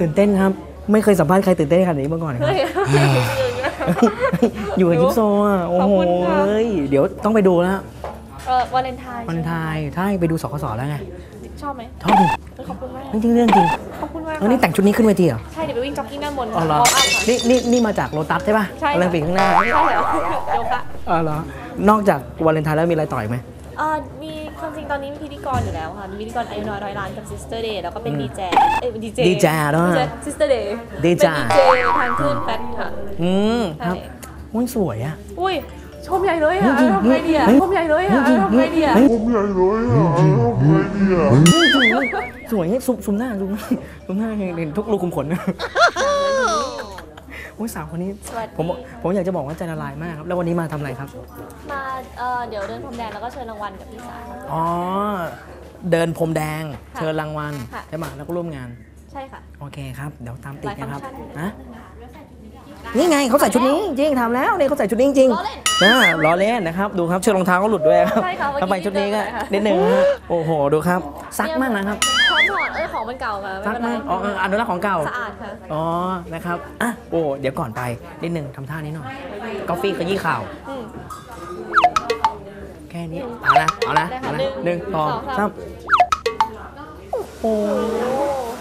ตื่นเต้นครับ ไม่เคยสัมภาษณ์ใครตื่นเต้นขนาดนี้มาก่อนครับเฮ้ยอยู่กับยิปโซอะโอ้ขอบโหคุณค่ะ เอ้ยเดี๋ยวต้องไปดูแล้วเออวาเลนไทน์วันไทายถ้าให้ไปดูสคสแล้วไงชอบไหมชอบดิเออขอบคุณมาก จริงๆเรื่องจริงขอบคุณมากเออนี่แต่งชุดนี้ขึ้นเวทีเหรอใช่ เดี๋ยวไปวิ่งจ็อกกิ้งด้านบนอ๋อเหรอวอร์มอัพค่ะนี่นี่นี่มาจากโลตัสใช่ป่ะใช่ค่ะโอลิมปิกข้างหน้าใช่เหรอโยคะอ๋อเหรอนอกจากวาเลนไทน์แล้วมีอะไรต่ออีกไหมเอ่อมีความจริง ตอนนี้มีพิธีกรอยู่แล้วค่ะ มีพิธีกรอายุน้อยร้อยล้านกับ Sister Day แล้วก็เป็นอืมดีเจเอ้ยดีเจดีเจด้วย Sister Day ดีเจ เป็นดีเจทางคลื่นแฟนค่ะ อืมใช่ครับโอ้ยสวยอะ อุ้ย ชมใหญ่เลยอะจริงๆทำไงดีอะเฮ้ยชมใหญ่เลยอะจริงๆทำไงดีอะเฮ้ยผมใหญ่เลยอะทำไงดีอะสวยเนี่ยซุมซุมหน้าซุมซุมหน้าเห็นทุกรูขุมขนนะโอ้ยสาวคนนี้ สวัสดี ผมผมอยากจะบอกว่าใจละลายมากครับ แล้ววันนี้มาทำอะไรครับ มาเอ่อเดี๋ยวเดินพรมแดงแล้วก็เชิญรางวัลกับพี่สาว อ๋อ เดินพรมแดง ค่ะเชิญรางวัลค่ะ ใช่ไหมแล้วก็ร่วมงาน ใช่ค่ะ โอเคครับ เดี๋ยวตามติดนะครับหลายฟังก์ชัน นะ นี่ไงเขาใส่ชุดนี้จริงๆทำแล้วเนี่ยเขาใส่ชุดนี้จริงล้อเล่นๆนะล้อเล่นนะครับดูครับเชือกรองเท้าเขาหลุดด้วยครับใช่ค่ะเมื่อกี้ถ้าไปชุดนี้ก็เจอเลยค่ะนิดนึงฮะโอ้โหดูครับซักมากนะครับพร้อมถอดเอ้ยของมันเก่ามาไม่ซักเป็นไรมากอ๋อเอออนุรักษ์ของเก่าสะอาดค่ะอ๋อนะครับอะโอ้เดี๋ยวก่อนไปนิดหนึ่งทำท่านี้หน่อยกาแฟขยี้ข่าวอืมแค่นี้เอาละเอาละได้เอาค่ะละหนึ่งหนึ่งสองสองสามสามโอ้โห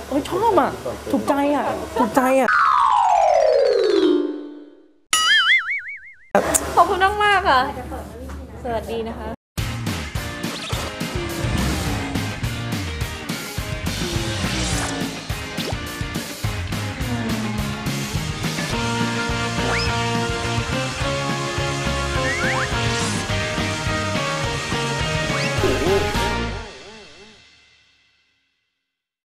โอ้ยชอบอะถูกใจอะถูกใจอะ ขอบคุณมากมากค่ะ สวัสดีนะคะโ